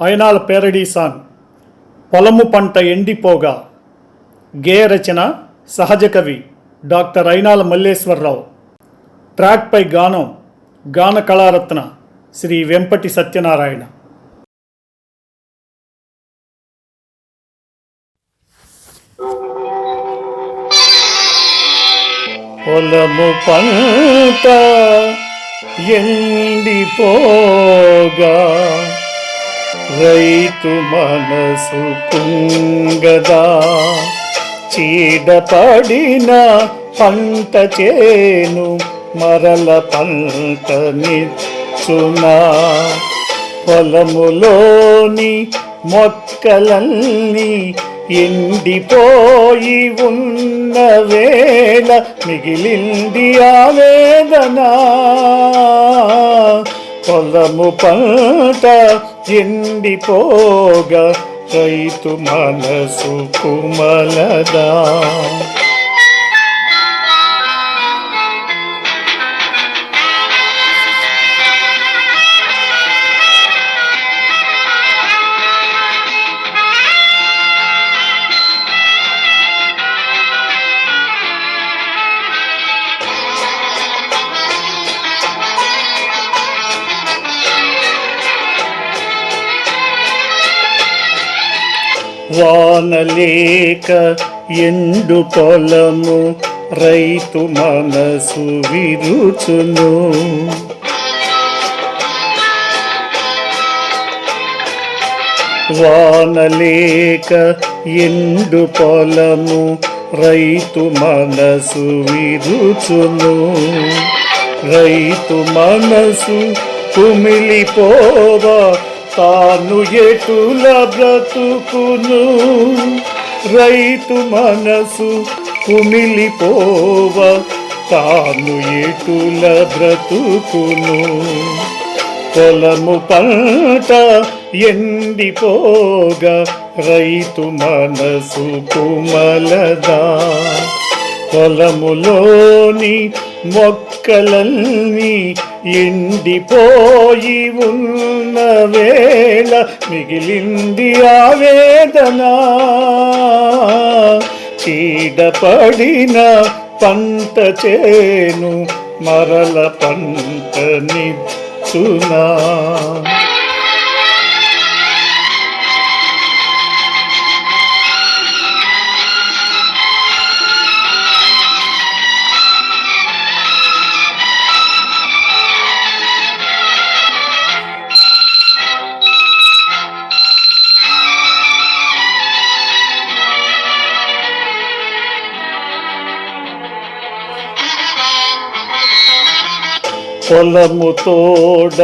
Ayinala parody song పొలము పంట ఎండిపోగా గేయ రచన సహజ కవి డాక్టర్ అయినాల మల్లేశ్వరరావు. ట్రాక్పై గానం గాన కళారత్న శ్రీ వెంపటి సత్యనారాయణ. పొలము పంట ఎండిపోగా రైతు మనసు కుంగదా చీడపడిన పంట చేను మరల పంట నిచ్చునా. పొలములోని మొక్కలన్నీ ఎండిపోయి ఉన్న వేళ మిగిలింది ఆవేదనా పొలము పంట ఎండిపోగా రైతు మనసు కుమలదా. వానలేక ఎండు పొలము రైతు మనసు విరుచును. వానలేక ఎండు పొలము రైతు మనసు విరుచును. రైతు మనసు కుమిలిపోవా తాను ఎటుల బ్రతుకును? రైతు మనసు కుమిలిపోవ తాను ఎటుల బ్రతుకును? పొలము పంట ఎండిపోగా రైతు మనసు కుమలదా? పొలములోని మొక్కలన్నీ ఎండిపోయి ఉన్న వేళ మిగిలింది ఆవేదన చీడపడిన పంట చేను మరల పంట నిచ్చునా. పొలము తోడ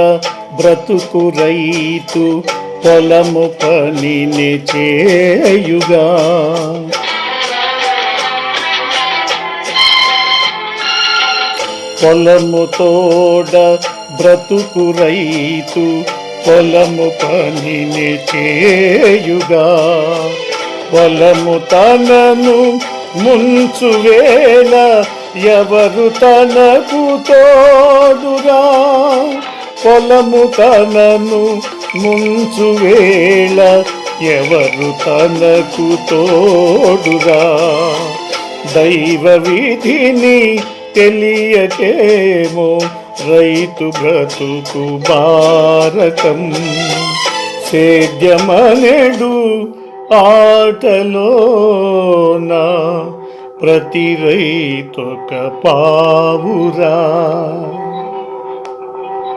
బ్రతుకు రైతు పొలము పనిని చేయుగా. పొలము తోడ బ్రతుకు రైతు పొలము పనిని చేయుగా. పొలము తనను ముంచువేళ ఎవరు తనకు తో కాదురా పొలము తనను ముంచు వేళ ఎవరు తనకు తోడురా? దైవ విధిని తెలియకేమో రైతు బ్రతుకు భారతం. సేద్యమనెడు ఆటలోన ప్రతి రైతొక పావురా.